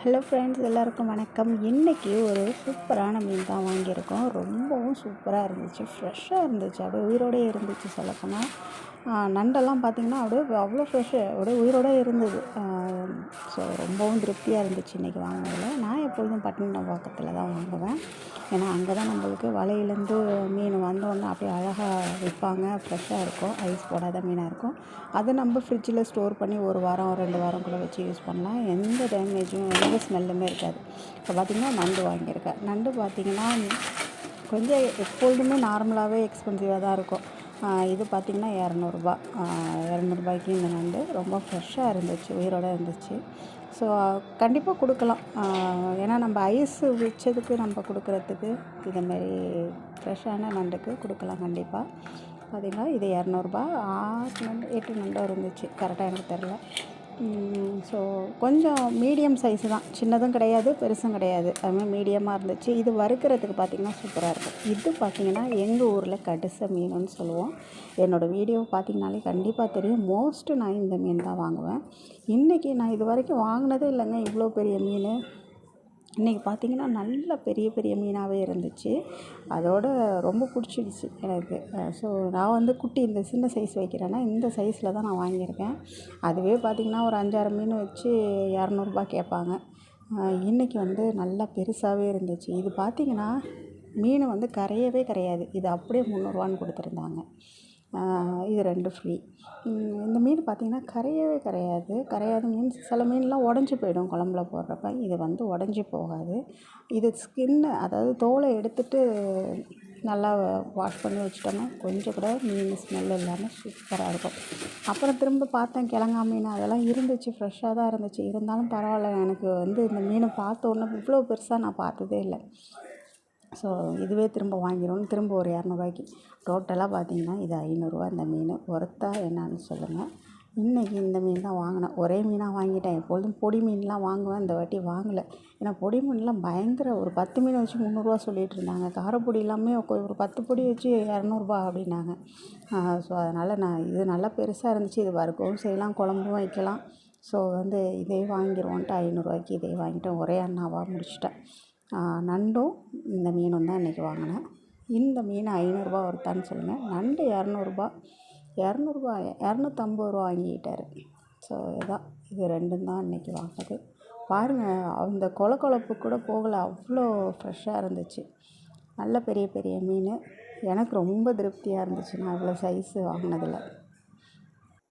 Hello friends எல்லாருக்கும் வணக்கம். இன்றைக்கி ஒரு சூப்பரான மீன் தான் வாங்கியிருக்கோம். ரொம்பவும் சூப்பராக இருந்துச்சு. ஃப்ரெஷ்ஷாக இருந்துச்சு. அப்படியே உயிரோடே இருந்துச்சு சொல்லப்போனால் நண்டெல்லாம் பார்த்திங்கன்னா அப்படியே அவ்வளோ ஃப்ரெஷ்ஷு அப்படியே உயிரோடு இருந்தது. ஸோ ரொம்பவும் திருப்தியாக இருந்துச்சு இன்றைக்கி வாங்கினதில். நான் எப்பொழுதும் பட்டினம் பக்கத்தில் தான் வாங்குவேன். ஏன்னா அங்கே தான் நம்மளுக்கு வலையிலேருந்து மீன் வந்தோடனே அப்படியே அழகாக விற்பாங்க ஃப்ரெஷ்ஷாக இருக்கும். ஐஸ் போடாத மீனாக இருக்கும். அதை நம்ம ஃப்ரிட்ஜில் ஸ்டோர் பண்ணி ஒரு வாரம் ரெண்டு வாரம் கூட வச்சு யூஸ் பண்ணலாம். எந்த டேமேஜும் எந்த ஸ்மெல்லுமே இருக்காது. இப்போ பார்த்திங்கன்னா நண்டு வாங்கியிருக்கேன். நண்டு பார்த்திங்கன்னா கொஞ்சம் எப்பொழுதுமே நார்மலாகவே எக்ஸ்பென்சிவாக தான் இருக்கும். இது பார்த்திங்கன்னா இரநூறுபா. இரநூறுபாய்க்கு இந்த நண்டு ரொம்ப ஃப்ரெஷ்ஷாக இருந்துச்சு உயிரோடு இருந்துச்சு. ஸோ கண்டிப்பாக கொடுக்கலாம். ஏன்னா நம்ம ஐஸ் வச்சதுக்கு நம்ம கொடுக்குறதுக்கு இதுமாரி ஃப்ரெஷ்ஷான நண்டுக்கு கொடுக்கலாம் கண்டிப்பாக பார்த்திங்கன்னா இது இரநூறுபா. ஆறு நண்டு எட்டு நண்டோ இருந்துச்சு. கரெக்டாக எனக்கு தெரில ஸோ கொஞ்சம் மீடியம் சைஸு தான். சின்னதும் கிடையாது பெருசும் கிடையாது. அதுமாதிரி மீடியமாக இருந்துச்சு. இது வறுக்கிறதுக்கு பார்த்திங்கன்னா சூப்பராக இருக்கும். இது பார்த்திங்கன்னா எங்கள் ஊரில் கடுச மீனுன்னு சொல்லுவோம். என்னோடய வீடியோ பார்த்திங்கனாலே கண்டிப்பாக தெரியும். மோஸ்ட்டு நான் இந்த மீன் தான் வாங்குவேன். இன்றைக்கி நான் இது வரைக்கும் வாங்கினதே இல்லைங்க. இவ்வளோ பெரிய மீன். இன்றைக்கி பார்த்திங்கன்னா நல்ல பெரிய பெரிய மீனாகவே இருந்துச்சு. அதோட ரொம்ப பிடிச்சிடுச்சு எனக்கு. ஸோ நான் வந்து குட்டி இந்த சின்ன சைஸ் வைக்கிறேன்னா இந்த சைஸில் தான் நான் வாங்கியிருக்கேன். அதுவே பார்த்திங்கன்னா ஒரு அஞ்சாறு மீன் வச்சு இரநூறுபா கேட்பாங்க. இன்றைக்கி வந்து நல்லா பெருசாகவே இருந்துச்சு. இது பார்த்திங்கன்னா மீன் வந்து கரையவே கரையாது. இது அப்படியே முந்நூறுவான்னு கொடுத்துருந்தாங்க. இது ரெண்டு ஃப்ரீ இந்த மீன் பார்த்திங்கன்னா கரையவே கரையாது. கரையாது மீன்ஸ் சில மீன்லாம் உடஞ்சி போயிடும் குழம்புல போடுறப்ப. இது வந்து உடஞ்சி போகாது. இது ஸ்கின்னு அதாவது தோலை எடுத்துட்டு நல்லா வாஷ் பண்ணி வச்சிட்டோம்னா கொஞ்சம் கூட மீன் ஸ்மெல் இல்லாமல் சூப்பராக இருக்கும். அப்புறம் திரும்ப பார்த்தேன் கிழங்கா மீன் அதெல்லாம் இருந்துச்சு ஃப்ரெஷ்ஷாக தான் இருந்துச்சு. இருந்தாலும் பரவாயில்ல எனக்கு வந்து இந்த மீனை பார்த்த உடனே இவ்வளோ பெருசாக நான் பார்த்ததே இல்லை. ஸோ இதுவே திரும்ப வாங்கிடுவோம் திரும்ப ஒரு இரநூறுவாய்க்கு. டோட்டலாக பார்த்தீங்கன்னா இது ஐநூறுரூவா இந்த மீன். ஒர்த்தா என்னன்னு சொல்லுங்கள் இன்றைக்கி இந்த மீன் தான் வாங்கினேன். ஒரே மீனாக வாங்கிட்டேன். எப்பொழுதும் பொடி மீன்லாம் வாங்குவேன். இந்த வாட்டி வாங்கலை. ஏன்னா பொடி மீன்லாம் பயங்கர ஒரு பத்து மீன் வச்சு முந்நூறுரூவா சொல்லிகிட்டு இருந்தாங்க. காரப்பொடி எல்லாமே ஒரு பத்து பொடி வச்சு இரநூறுபா அப்படின்னாங்க. ஸோ அதனால் நான் இது நல்லா பெருசாக இருந்துச்சு. இது வறுக்கவும் செய்யலாம். குழம்பும் வைக்கலாம். ஸோ வந்து இதே வாங்கிடுவோன்ட்டு ஐநூறுரூவாய்க்கு இதே வாங்கிட்டேன். ஒரே அண்ணாவாக முடிச்சிட்டேன். நண்டும் இந்த மீனும் தான் இன்றைக்கி வாங்கினேன். இந்த மீன் ஐநூறுரூபா வருத்தான்னு சொல்லுங்கள் நண்டு இரநூறுபா. இரநூறுபா இரநூத்தம்பது ரூபா வாங்கிக்கிட்டார். ஸோ இதுதான் இது ரெண்டும் தான் இன்றைக்கி வாங்கினது. பாருங்கள் அந்த கொல கொழப்பு கூட போகலை. அவ்வளோ ஃப்ரெஷ்ஷாக இருந்துச்சு. நல்ல பெரிய பெரிய மீன். எனக்கு ரொம்ப திருப்தியாக இருந்துச்சு. நான் இவ்வளோ சைஸு வாங்கினதில்.